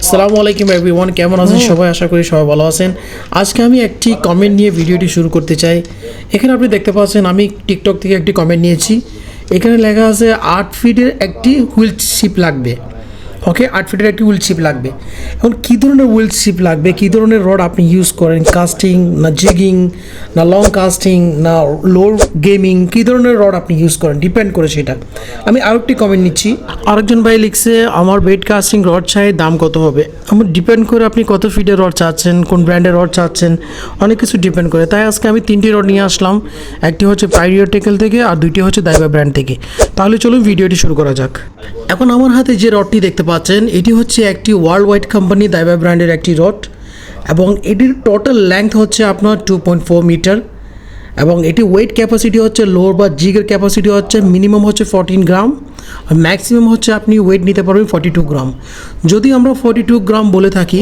আসসালামু আলাইকুম এভরিওয়ান কেমন আছেন? সবাই আশা করি সবাই ভালো আছেন। আজকে আমি একটি কমেন্ট নিয়ে ভিডিওটি শুরু করতে চাই। এখানে আপনি দেখতে পাচ্ছেন আমি টিকটক থেকে একটি কমেন্ট নিয়েছি। এখানে লেখা আছে আট ফিটের একটি হুইল শিপ লাগবে। ওকে আট ফিটের একটি উইল শিপ লাগবে। এখন কী ধরনের উইল শিপ লাগবে? কী ধরনের রড আপনি ইউজ করেন? কাস্টিং না জিগিং না লং কাস্টিং না লো গেমিং কী ধরনের রড আপনি ইউজ করেন? ডিপেন্ড করে সেটা। আমি আরও একটি কমেন্ট নিচ্ছি। আরেকজন ভাই লিখছে, আমার বেড কাস্টিং রড চাই দাম কত হবে? আমার ডিপেন্ড করে আপনি কত ফিটের রড চাচ্ছেন, কোন ব্র্যান্ডের রড চাচ্ছেন, অনেক কিছু ডিপেন্ড করে। তাই আজকে আমি তিনটি রড নিয়ে আসলাম। একটি হচ্ছে পাইরিও টেকেল থেকে আর দুইটি হচ্ছে দাইবা ব্র্যান্ড থেকে। তাহলে চলুন ভিডিওটি শুরু করা যাক। এখন আমার হাতে যে রডটি দেখতে পাচ্ছেন, এটি হচ্ছে একটি ওয়ার্ল্ড ওয়াইড কোম্পানি দাইবা ব্র্যান্ডের একটি রড এবং এটির টোটাল লেংথ হচ্ছে আপনার টু পয়েন্ট ফোর মিটার এবং এটি ওয়েট ক্যাপাসিটি হচ্ছে লোর বা জিগের ক্যাপাসিটি হচ্ছে মিনিমাম হচ্ছে ফোরটিন গ্রাম আর ম্যাক্সিমাম হচ্ছে আপনি ওয়েট নিতে পারবেন ফর্টি টু গ্রাম যদি আমরা ফর্টি টু গ্রাম বলে থাকি,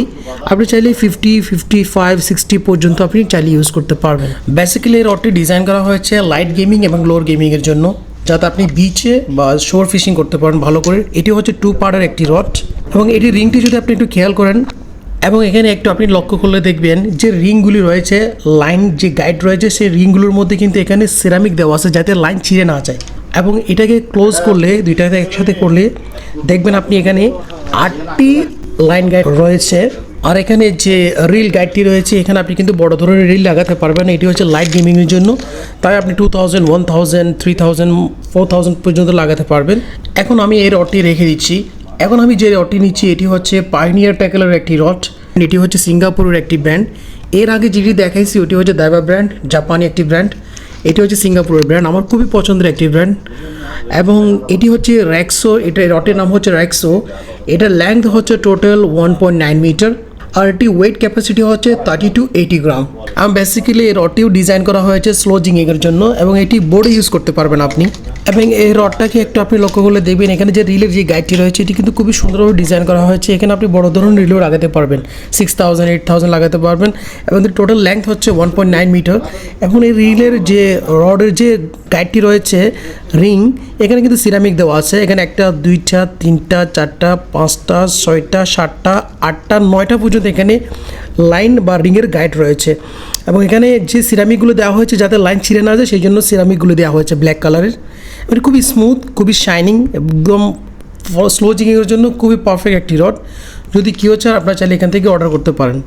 আপনি চাইলে ফিফটি ফিফটি ফাইভ সিক্সটি পর্যন্ত আপনি চাইলে ইউজ করতে পারবেন। বেসিক্যালি এই রডটি ডিজাইন করা হয়েছে লাইট গেমিং এবং লোর গেমিংয়ের জন্য। যাতে আপনি বিচে বা শোর ফিশিং করতে পারেন ভালো করে। এটি হচ্ছে টু পার্টের একটি রড এবং এটি রিংটি যদি আপনি একটু খেয়াল করেন এবং এখানে একটু আপনি লক্ষ্য করলে দেখবেন যে রিংগুলি রয়েছে লাইন যে গাইড রয়েছে, সেই রিংগুলোর মধ্যে কিন্তু এখানে সিরামিক দেওয়া আছে যাতে লাইন ছিঁড়ে না যায়। এবং এটাকে ক্লোজ করলে, দুইটাকে একসাথে করলে দেখবেন আপনি এখানে আটটি লাইন গাইড রয়েছে। আর এখানে যে রিল গাইডটি রয়েছে, এখানে আপনি কিন্তু বড় ধরনের রিল লাগাতে পারবেন। এটি হচ্ছে লাইট গেমিংয়ের জন্য। তাই আপনি two thousand one thousand three thousand four thousand পর্যন্ত লাগাতে পারবেন। এখন আমি এই রডটি রেখে দিচ্ছি। এখন আমি যে রডটি নিচ্ছি, এটি হচ্ছে পাইনিয়ার ট্যাকেলের একটি রড এটি হচ্ছে সিঙ্গাপুরের একটি ব্র্যান্ড এর আগে যেটি দেখাইছি, ওটি হচ্ছে দাইবা ব্র্যান্ড জাপানি একটি ব্র্যান্ড এটি হচ্ছে সিঙ্গাপুরের ব্র্যান্ড আমার খুবই পছন্দের একটি ব্র্যান্ড এবং এটি হচ্ছে র্যাক্সো এটা রটের নাম হচ্ছে র্যাক্সো এটার লেংথ হচ্ছে total one point nine metre আর এটি ওয়েট ক্যাপাসিটি হচ্ছে থার্টি টু এইটি গ্রাম এবং বেসিক্যালি এই রডটিও ডিজাইন করা হয়েছে স্লো জিংয়ের জন্য এবং এটি বোর্ডে ইউজ করতে পারবেন আপনি। এবং এই রডটাকে একটু আপনি লক্ষ্য করলে দেখবেন এখানে যে রিলের যে গাইডটি রয়েছে, এটি কিন্তু খুবই সুন্দরভাবে ডিজাইন করা হয়েছে। এখানে আপনি বড় ধরনের রিলেও লাগাতে পারবেন। সিক্স থাউজেন্ড এইট থাউজেন্ড লাগাতে পারবেন। এবং টোটাল লেংথ হচ্ছে ওয়ান পয়েন্ট নাইন মিটার এখন এই রিলের যে রডের যে গাইডটি রয়েছে রিং, এখানে কিন্তু সিরামিক দেওয়া আছে। এখানে একটা, দুইটা, তিনটা, চারটা, পাঁচটা, ছয়টা, সাতটা, আটটা, নয়টা পর্যন্ত এখানে লাইন বা রিংয়ের গাইড রয়েছে। এবং এখানে যে সিরামিকগুলো দেওয়া হয়েছে, যাতে লাইন ছিঁড়ে না যায়, সেই জন্য সিরামিকগুলো দেওয়া হয়েছে ব্ল্যাক কালারের মানে খুবই স্মুথ খুবই শাইনিং একদম স্লো জিংয়ের জন্য খুবই পারফেক্ট একটি রড যদি কেউ চান আপনারা চাইলে এখান থেকে অর্ডার করতে পারেন।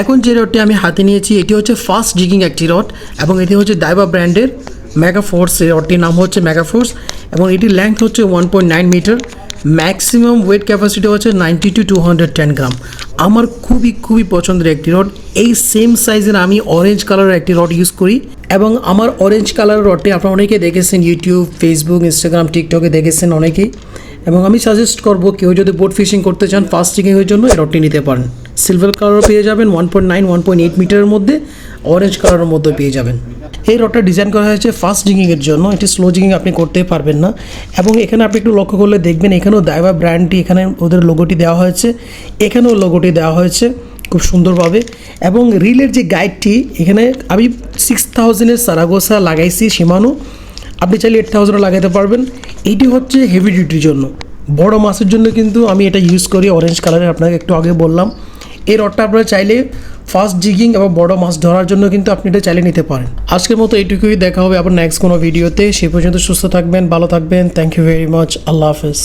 এখন যে রডটি আমি হাতে নিয়েছি, এটি হচ্ছে ফাস্ট জিগিং একটি রড এবং এটি হচ্ছে দাইবা ব্র্যান্ডের মেগা ফোর্স এই রডটির নাম হচ্ছে মেগা ফোর্স এবং এটির লেংথ হচ্ছে one point nine metre maximum weight capacity হচ্ছে ninety to two hundred ten gram আমার খুবই খুবই পছন্দের একটি রড এই সেম সাইজের আমি অরেঞ্জ কালারের একটি রড ইউজ করি এবং আমার অরেঞ্জ কালারের রডটি আপনারা অনেকেই দেখেছেন ইউটিউব ফেসবুক ইনস্টাগ্রাম টিকটকে দেখেছেন অনেকেই এবং আমি সাজেস্ট করব কেউ যদি বোট ফিশিং করতে চান ফাস্ট চিকিংয়ের জন্য এই রডটি নিতে পারেন। সিলভার কালারও পেয়ে যাবেন one point nine one point eight মিটারের মধ্যে অরেঞ্জ কালারের মধ্যে পেয়ে যাবেন। এই রডটা ডিজাইন করা হয়েছে ফাস্ট জিগিংয়ের জন্য। এটি স্লো জিগিং আপনি করতে পারবেন না। এবং এখানে আপনি একটু লক্ষ্য করলে দেখবেন এখানেও দাইবা ব্র্যান্ডটি এখানে ওদের লোগোটি দেওয়া হয়েছে। এখানেও লোগোটি দেওয়া হয়েছে খুব সুন্দরভাবে। এবং রিলের যে গাইডটি এখানে আমি সিক্স থাউজেন্ডের সারাগোসা লাগাইছি সীমানো। আপনি চাইলে এইট থাউজেন্ডও লাগাতে পারবেন। এইটি হচ্ছে হেভি ডিউটির জন্য। বড় মাছের জন্য কিন্তু আমি এটা ইউজ করি। অরেঞ্জ কালারের আপনাকে একটু আগে বললাম। এই রডটা আপনারা চাইলে ফাস্ট জিগিং এবং বড় মাছ ধরার জন্য কিন্তু আপনি এটা চালিয়ে নিতে পারেন। আজকের মতো এইটুকুই, দেখা হবে আবার নেক্সট কোনো ভিডিওতে সে পর্যন্ত সুস্থ থাকবেন, ভালো থাকবেন। থ্যাংক ইউ ভেরি মাচ আল্লাহ হাফেজ।